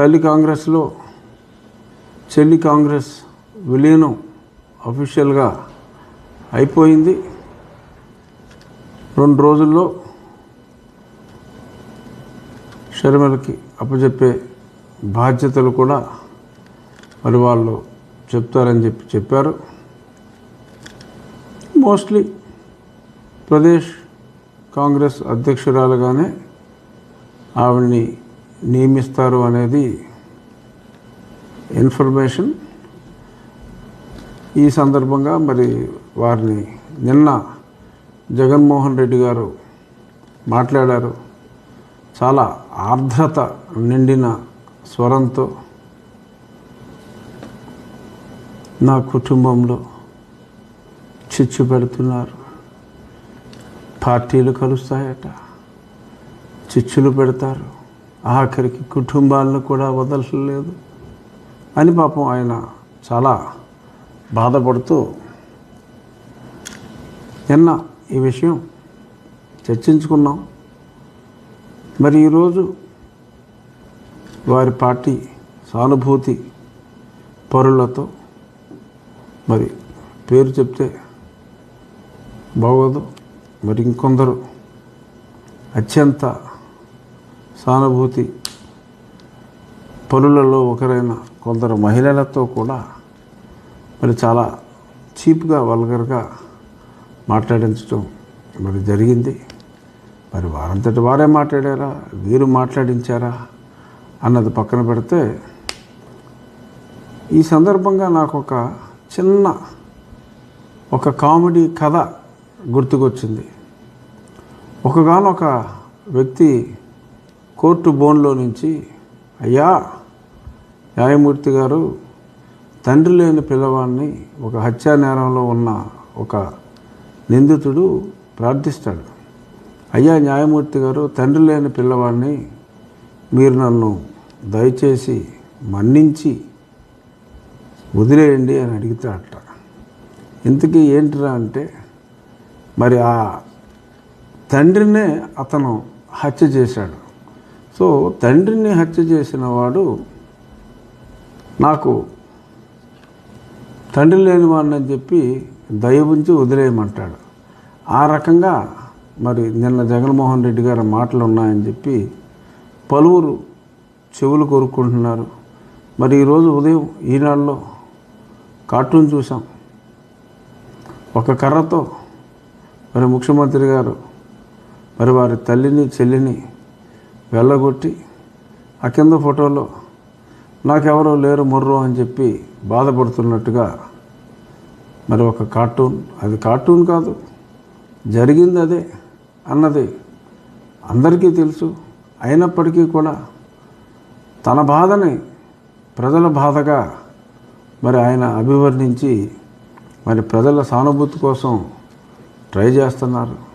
తల్లి కాంగ్రెస్లో చెల్లి కాంగ్రెస్ విలీనం అఫీషియల్గా అయిపోయింది. రెండు రోజుల్లో షర్మిలకి అప్పచెప్పే బాధ్యతలు కూడా మరి వాళ్ళు చెప్తారని చెప్పి చెప్పారు. మోస్ట్లీ ప్రదేశ్ కాంగ్రెస్ అధ్యక్షురాలుగానే ఆవిడ్ని నియమిస్తారు అనేది ఇన్ఫర్మేషన్. ఈ సందర్భంగా మరి వారిని నిన్న జగన్మోహన్ రెడ్డి గారు మాట్లాడారు. చాలా ఆర్ద్రత నిండిన స్వరంతో నా కుటుంబంలో చిచ్చు పెడుతున్నారు. పార్టీలు కలుస్తాయట చిచ్చులు పెడతారు. ఆఖరికి కుటుంబాలను కూడా వదలలేదు అని పాపం ఆయన చాలా బాధపడుతూ నిన్న ఈ విషయం చర్చించుకున్నాం. మరి ఈరోజు వారి పార్టీ సానుభూతి పరులతో మరి పేరు చెప్తే బాగోదు. మరి ఇంకొందరు అత్యంత సానుభూతి పనులలో ఒకరైన కొందరు మహిళలతో కూడా మరి చాలా చీప్గా వల్గర్గా మాట్లాడించడం మరి జరిగింది. మరి వారంతటి వారే మాట్లాడారా? వీరు మాట్లాడించారా? అన్నది పక్కన పెడితే ఈ సందర్భంగా నాకు ఒక చిన్న ఒక కామెడీ కథ గుర్తుకొచ్చింది. ఒకగానొక వ్యక్తి కోర్టు బోన్లో నుంచి అయ్యా న్యాయమూర్తి గారు తండ్రి లేని పిల్లవాడిని ఒక హత్యా నేరంలో ఉన్న ఒక నిందితుడు ప్రార్థిస్తాడు. అయ్యా న్యాయమూర్తి గారు తండ్రి లేని పిల్లవాడిని మీరు నన్ను దయచేసి మన్నించి వదిలేయండి అని అడుగుతాడట. ఇంతకీ ఏంటిరా అంటే మరి ఆ తండ్రినే అతను హత్య చేశాడు. సో తండ్రిని హత్య చేసిన వాడు నాకు తండ్రి లేని వాడిని అని చెప్పి దయ ఉంచి వదిలేయమంటాడు. ఆ రకంగా మరి నిన్న జగన్మోహన్ రెడ్డి గారి మాటలు ఉన్నాయని చెప్పి పలువురు చెవులు కోరుకుంటున్నారు మరి ఈరోజు ఉదయం ఈనాడులో కార్టూన్ చూసాం ఒక కర్రతో మరి ముఖ్యమంత్రి గారు మరి వారి తల్లిని చెల్లిని వెళ్ళగొట్టి ఆ కింద ఫోటోలో నాకెవరో లేరు మొర్రో అని చెప్పి బాధపడుతున్నట్టుగా మరి ఒక కార్టూన్. అది కార్టూన్ కాదు జరిగింది అదే అన్నది అందరికీ తెలుసు. అయినప్పటికీ కూడా తన బాధని ప్రజల బాధగా మరి ఆయన అభివర్ణించి మరి ప్రజల సానుభూతి కోసం ట్రై చేస్తున్నారు.